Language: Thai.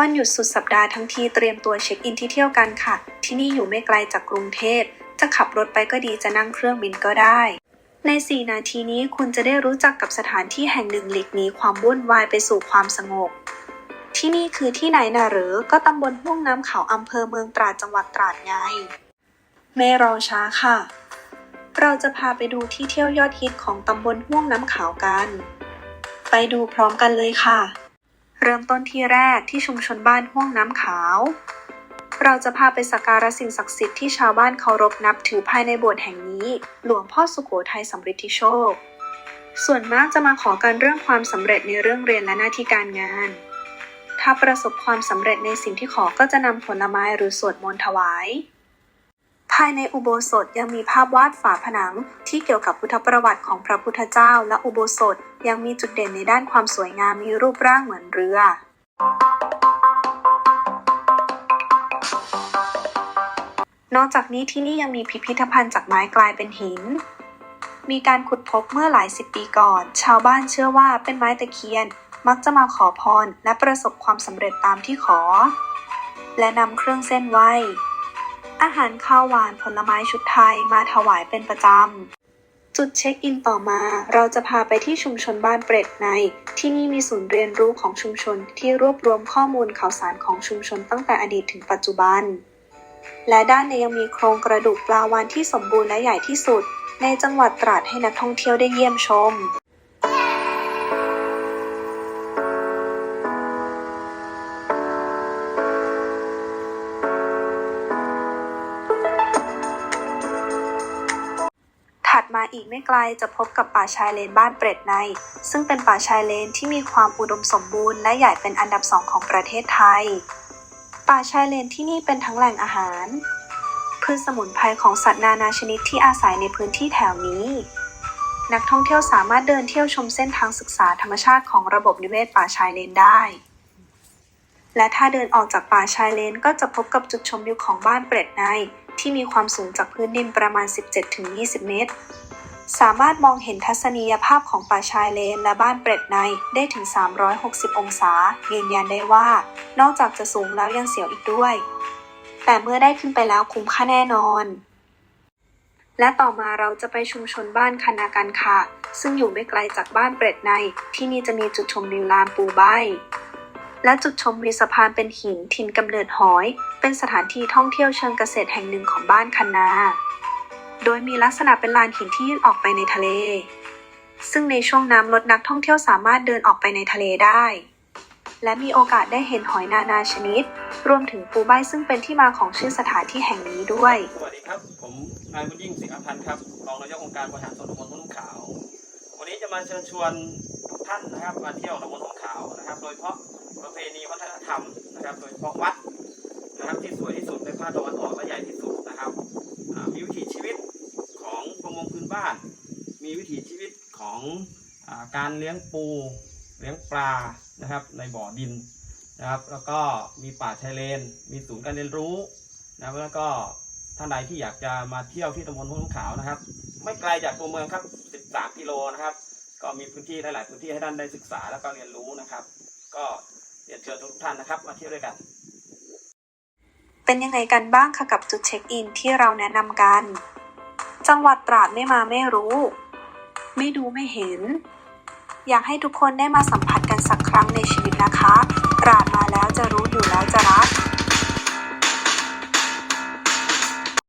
วันหยุดสุดสัปดาห์ทั้งทีเตรียมตัวเช็คอินที่เที่ยวกันค่ะ ที่นี่อยู่ไม่ไกลจากกรุงเทพ จะขับรถไปก็ดีจะนั่งเครื่องบินก็ได้ ใน 4 นาทีนี้คุณจะได้รู้จักกับสถานที่แห่งหนึ่งหลีกหนีความวุ่นวายไปสู่ความสงบ ที่นี่คือที่ไหนนะหรือ ก็ตำบลห่วงน้ำเขาอำเภอเมืองตราดจังหวัดตราดไง ไม่รอช้าค่ะ เราจะพาไปดูที่เที่ยวยอดฮิตของตำบลห่วงน้ำขาวกัน ไปดูพร้อมกันเลยค่ะ เริ่มต้นที่แรกที่ชุมชนบ้านห่วงน้ำขาว เราจะพาไปสักการะสิ่งศักดิ์สิทธิ์ที่ชาวบ้านเคารพนับถือภายในโบสถ์แห่งนี้ หลวงพ่อสุโขทัยสำริดทิโชค ส่วนมากจะมาขอกันเรื่องความสำเร็จในเรื่องเรียนและหน้าที่การงาน ถ้าประสบความสำเร็จในสิ่งที่ขอก็จะนำผลไม้หรือสวดมนต์ถวายายในอุโบสถยังมีภาพวาดฝาผนัง ที่เกี่ยวกับพุทธประวัติของพระพุทธเจ้า และอุโบสถยังมีจุดเด่นในด้านความสวยงามมีรูปร่างเหมือนเรือ นอกจากนี้ที่นี่ยังมีพิพิธภัณฑ์จากไม้กลายเป็นหิน มีการขุดพบเมื่อหลายสิบปีก่อน ชาวบ้านเชื่อว่าเป็นไม้ตะเคียน มักจะมาขอพรและประสบความสำเร็จตามที่ขอ และนำเครื่องเส้นไหว้ อาหารข้าวหวานผลไม้ชุดไทยมาถวายเป็นประจำ จุดเช็คอินต่อมาเราจะพาไปที่ชุมชนบ้านเปร็ดใน ที่นี่มีศูนย์เรียนรู้ของชุมชนที่รวบรวมข้อมูลข่าวสารของชุมชนตั้งแต่อดีตถึงปัจจุบัน และด้านในยังมีโครงกระดูกปลาวาฬที่สมบูรณ์และใหญ่ที่สุด ในจังหวัดตราดให้นักท่องเที่ยวได้เยี่ยมชม มาอีกไม่ไกลจะพบกับป่าชายเลนบ้านเปร็ดใน ซึ่งเป็นป่าชายเลนที่มีความอุดมสมบูรณ์และใหญ่เป็นอันดับสองของประเทศไทย ป่าชายเลนที่นี่เป็นทั้งแหล่งอาหาร พืชสมุนไพรของสัตว์นานาชนิดที่อาศัยในพื้นที่แถวนี้ นักท่องเที่ยวสามารถเดินเที่ยวชมเส้นทางศึกษาธรรมชาติของระบบนิเวศป่าชายเลนได้และถ้าเดินออกจากป่าชายเลนก็จะพบกับจุดชมวิวของบ้านเปร็ดใน ที่มีความสูงจากพื้นดินประมาณ 17-20 เมตร สามารถมองเห็นทัศนียภาพของป่าชายเลนและบ้านเปร็ดในได้ถึง 360 องศา ยืนยันได้ว่า นอกจากจะสูงแล้วยังเสียวอีกด้วย แต่เมื่อได้ขึ้นไปแล้วคุ้มค่าแน่นอนและต่อมาเราจะไปชุมชนบ้านคณากันค่ะ ซึ่งอยู่ไม่ไกลจากบ้านเปร็ดใน ที่นี่จะมีจุดชมวิวลานปูใบ และจุดชมวิวสะพานเป็นหินทินกำเนิดหอย เป็นสถานที่ท่องเที่ยวเชิงเกษตรแห่งหนึ่งของบ้านคันนา โดยมีลักษณะเป็นลานหินที่ยื่นออกไปในทะเล ซึ่งในช่วงน้ำลดนักท่องเที่ยวสามารถเดินออกไปในทะเลได้ และมีโอกาสได้เห็นหอยนานาชนิด รวมถึงปูใบซึ่งเป็นที่มาของชื่อสถานที่แห่งนี้ด้วย สวัสดีครับ ผมนายบุญยิ่งสิงห์พันธ์ครับ รองนายกองค์การบริหารส่วนตำบลทุ่งขาว วันนี้จะมาเชิญชวนทุกท่านนะครับมาเที่ยวตำบลทุ่งขาวนะครับ โดยเฉพาะ ประเพณีวัฒนธรรมนะครับโดยเฉพาะวัดนะครับที่สวยที่สุดในภาคตะวันออกและใหญ่ที่สุดนะครับมีวิถีชีวิตของประมงพื้นบ้าน มีวิถีชีวิตของอการเลี้ยงปูเลี้ยงปลานะครับในบ่อดินนะครับแล้วก็มีป่าชายเลน มีศูนย์การเรียนรู้นะครับแล้วก็ท่านใดที่อยากจะมาเที่ยวที่ตำบลทุ่งขาวนะครับ ไม่ไกลจากตัวเมืองครับ 13 กิโลนะครับ ก็มีพื้นที่หลาย ๆ พื้นที่ให้ท่านได้ศึกษาแล้วก็เรียนรู้นะครับ ก็ รียนเชิญทุกท่านนะครับมาเที่ยวด้วยกัน เป็นยังไงกันบ้างคะกับจุดเช็คอินที่เราแนะนำกัน จังหวัดตราดไม่มาไม่รู้ ไม่ดูไม่เห็น อยากให้ทุกคนได้มาสัมผัสกันสักครั้งในชีวิตนะคะ